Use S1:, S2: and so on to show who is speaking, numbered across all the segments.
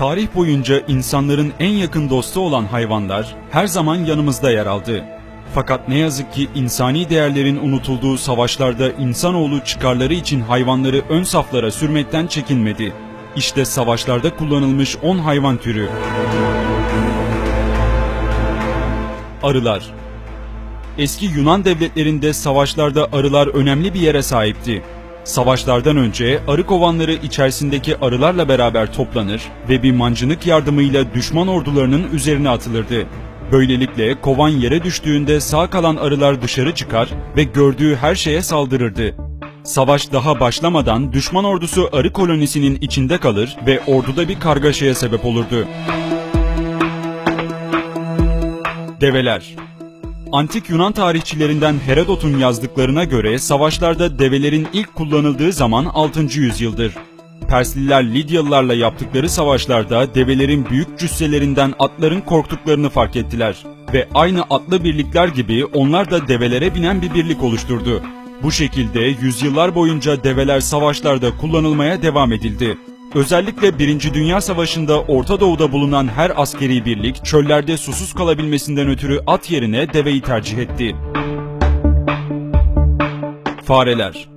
S1: Tarih boyunca insanların en yakın dostu olan hayvanlar her zaman yanımızda yer aldı. Fakat ne yazık ki insani değerlerin unutulduğu savaşlarda insanoğlu çıkarları için hayvanları ön saflara sürmekten çekinmedi. İşte savaşlarda kullanılmış 10 hayvan türü. Arılar Eski Yunan devletlerinde savaşlarda arılar önemli bir yere sahipti. Savaşlardan önce arı kovanları içerisindeki arılarla beraber toplanır ve bir mancınık yardımıyla düşman ordularının üzerine atılırdı. Böylelikle kovan yere düştüğünde sağ kalan arılar dışarı çıkar ve gördüğü her şeye saldırırdı. Savaş daha başlamadan düşman ordusu arı kolonisinin içinde kalır ve orduda bir kargaşaya sebep olurdu. Develer Antik Yunan tarihçilerinden Herodot'un yazdıklarına göre savaşlarda develerin ilk kullanıldığı zaman 6. yüzyıldır. Persliler Lidyalılarla yaptıkları savaşlarda develerin büyük cüsselerinden atların korktuklarını fark ettiler ve aynı atlı birlikler gibi onlar da develere binen bir birlik oluşturdu. Bu şekilde yüzyıllar boyunca develer savaşlarda kullanılmaya devam edildi. Özellikle 1. Dünya Savaşı'nda Orta Doğu'da bulunan her askeri birlik çöllerde susuz kalabilmesinden ötürü at yerine deveyi tercih etti. Fareler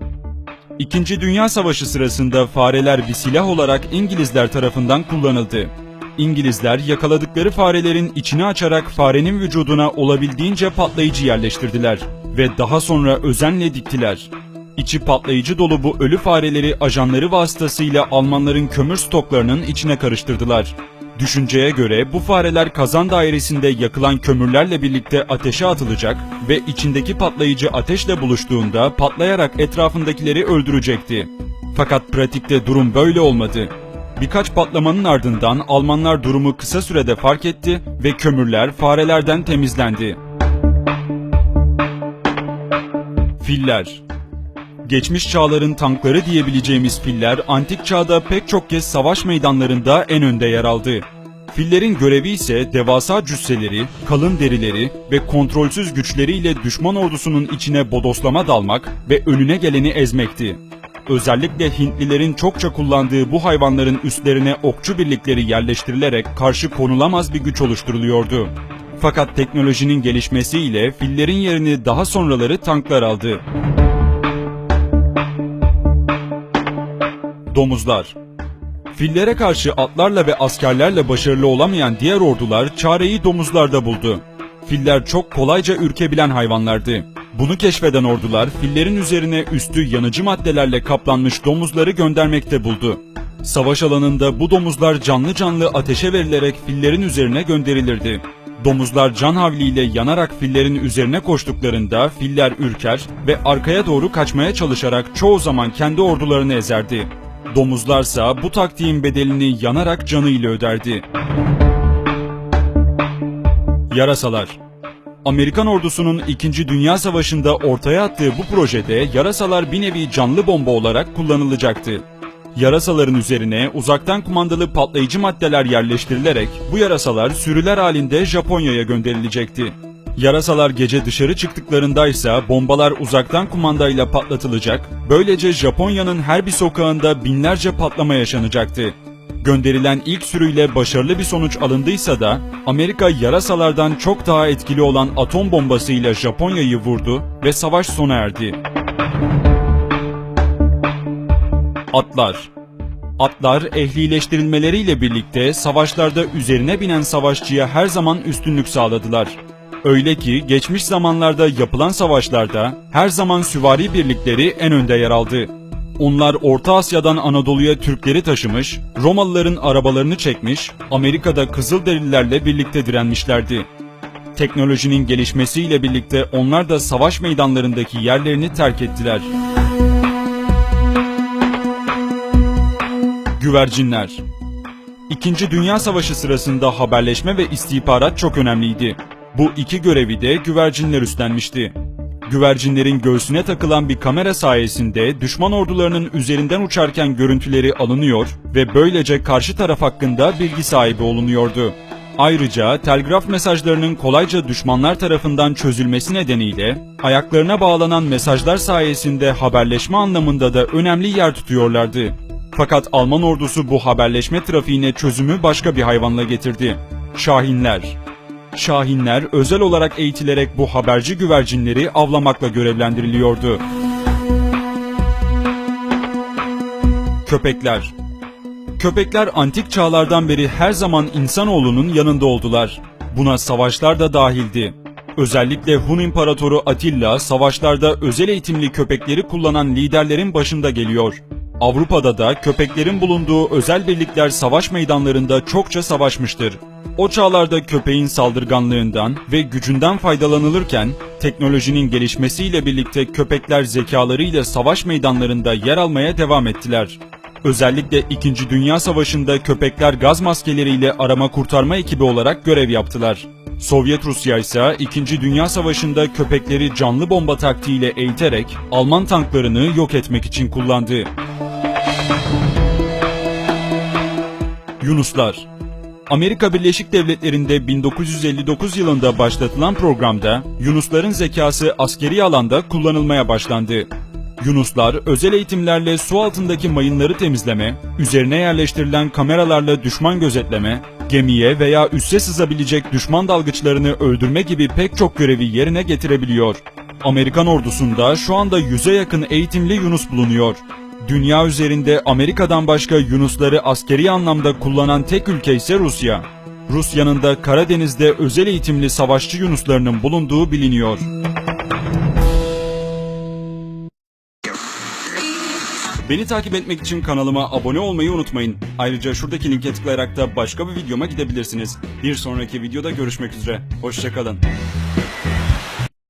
S1: İkinci Dünya Savaşı sırasında fareler bir silah olarak İngilizler tarafından kullanıldı. İngilizler yakaladıkları farelerin içini açarak farenin vücuduna olabildiğince patlayıcı yerleştirdiler ve daha sonra özenle diktiler. İçi patlayıcı dolu bu ölü fareleri ajanları vasıtasıyla Almanların kömür stoklarının içine karıştırdılar. Düşünceye göre bu fareler kazan dairesinde yakılan kömürlerle birlikte ateşe atılacak ve içindeki patlayıcı ateşle buluştuğunda patlayarak etrafındakileri öldürecekti. Fakat pratikte durum böyle olmadı. Birkaç patlamanın ardından Almanlar durumu kısa sürede fark etti ve kömürler farelerden temizlendi. Filler Geçmiş çağların tankları diyebileceğimiz filler antik çağda pek çok kez savaş meydanlarında en önde yer aldı. Fillerin görevi ise devasa cüsseleri, kalın derileri ve kontrolsüz güçleriyle düşman ordusunun içine bodoslama dalmak ve önüne geleni ezmekti. Özellikle Hintlilerin çokça kullandığı bu hayvanların üstlerine okçu birlikleri yerleştirilerek karşı konulamaz bir güç oluşturuluyordu. Fakat teknolojinin gelişmesiyle fillerin yerini daha sonraları tanklar aldı. Domuzlar Fillere karşı atlarla ve askerlerle başarılı olamayan diğer ordular çareyi domuzlarda buldu. Filler çok kolayca ürkebilen hayvanlardı. Bunu keşfeden ordular fillerin üzerine üstü yanıcı maddelerle kaplanmış domuzları göndermekte buldu. Savaş alanında bu domuzlar canlı canlı ateşe verilerek fillerin üzerine gönderilirdi. Domuzlar can havliyle yanarak fillerin üzerine koştuklarında filler ürker ve arkaya doğru kaçmaya çalışarak çoğu zaman kendi ordularını ezerdi. Domuzlarsa bu taktiğin bedelini yanarak canıyla öderdi. Yarasalar Amerikan ordusunun 2. Dünya Savaşı'nda ortaya attığı bu projede yarasalar bir nevi canlı bomba olarak kullanılacaktı. Yarasaların üzerine uzaktan kumandalı patlayıcı maddeler yerleştirilerek bu yarasalar sürüler halinde Japonya'ya gönderilecekti. Yarasalar gece dışarı çıktıklarında ise bombalar uzaktan kumandayla patlatılacak, böylece Japonya'nın her bir sokağında binlerce patlama yaşanacaktı. Gönderilen ilk sürüyle başarılı bir sonuç alındıysa da Amerika yarasalardan çok daha etkili olan atom bombasıyla Japonya'yı vurdu ve savaş sona erdi. Atlar Atlar ehlileştirilmeleriyle birlikte savaşlarda üzerine binen savaşçıya her zaman üstünlük sağladılar. Öyle ki geçmiş zamanlarda yapılan savaşlarda her zaman süvari birlikleri en önde yer aldı. Onlar Orta Asya'dan Anadolu'ya Türkleri taşımış, Romalıların arabalarını çekmiş, Amerika'da Kızılderililerle birlikte direnmişlerdi. Teknolojinin gelişmesiyle birlikte onlar da savaş meydanlarındaki yerlerini terk ettiler. Güvercinler İkinci Dünya Savaşı sırasında haberleşme ve istihbarat çok önemliydi. Bu iki görevi de güvercinler üstlenmişti. Güvercinlerin göğsüne takılan bir kamera sayesinde düşman ordularının üzerinden uçarken görüntüleri alınıyor ve böylece karşı taraf hakkında bilgi sahibi olunuyordu. Ayrıca telgraf mesajlarının kolayca düşmanlar tarafından çözülmesi nedeniyle ayaklarına bağlanan mesajlar sayesinde haberleşme anlamında da önemli yer tutuyorlardı. Fakat Alman ordusu bu haberleşme trafiğine çözümü başka bir hayvanla getirdi. Şahinler. Şahinler özel olarak eğitilerek bu haberci güvercinleri avlamakla görevlendiriliyordu. Köpekler Köpekler antik çağlardan beri her zaman insanoğlunun yanında oldular. Buna savaşlar da dahildi. Özellikle Hun İmparatoru Atilla savaşlarda özel eğitimli köpekleri kullanan liderlerin başında geliyor. Avrupa'da da köpeklerin bulunduğu özel birlikler savaş meydanlarında çokça savaşmıştır. O çağlarda köpeğin saldırganlığından ve gücünden faydalanılırken teknolojinin gelişmesiyle birlikte köpekler zekalarıyla savaş meydanlarında yer almaya devam ettiler. Özellikle 2. Dünya Savaşı'nda köpekler gaz maskeleriyle arama kurtarma ekibi olarak görev yaptılar. Sovyet Rusya ise 2. Dünya Savaşı'nda köpekleri canlı bomba taktiğiyle eğiterek Alman tanklarını yok etmek için kullandı. Yunuslar Amerika Birleşik Devletleri'nde 1959 yılında başlatılan programda Yunusların zekası askeri alanda kullanılmaya başlandı. Yunuslar özel eğitimlerle su altındaki mayınları temizleme, üzerine yerleştirilen kameralarla düşman gözetleme, gemiye veya üsse sızabilecek düşman dalgıçlarını öldürme gibi pek çok görevi yerine getirebiliyor. Amerikan ordusunda şu anda yüze yakın eğitimli Yunus bulunuyor. Dünya üzerinde Amerika'dan başka Yunusları askeri anlamda kullanan tek ülke ise Rusya. Rusya'nın da Karadeniz'de özel eğitimli savaşçı Yunuslarının bulunduğu biliniyor. Beni takip etmek için kanalıma abone olmayı unutmayın. Ayrıca şuradaki linke tıklayarak da başka bir videoma gidebilirsiniz. Bir sonraki videoda görüşmek üzere. Hoşçakalın.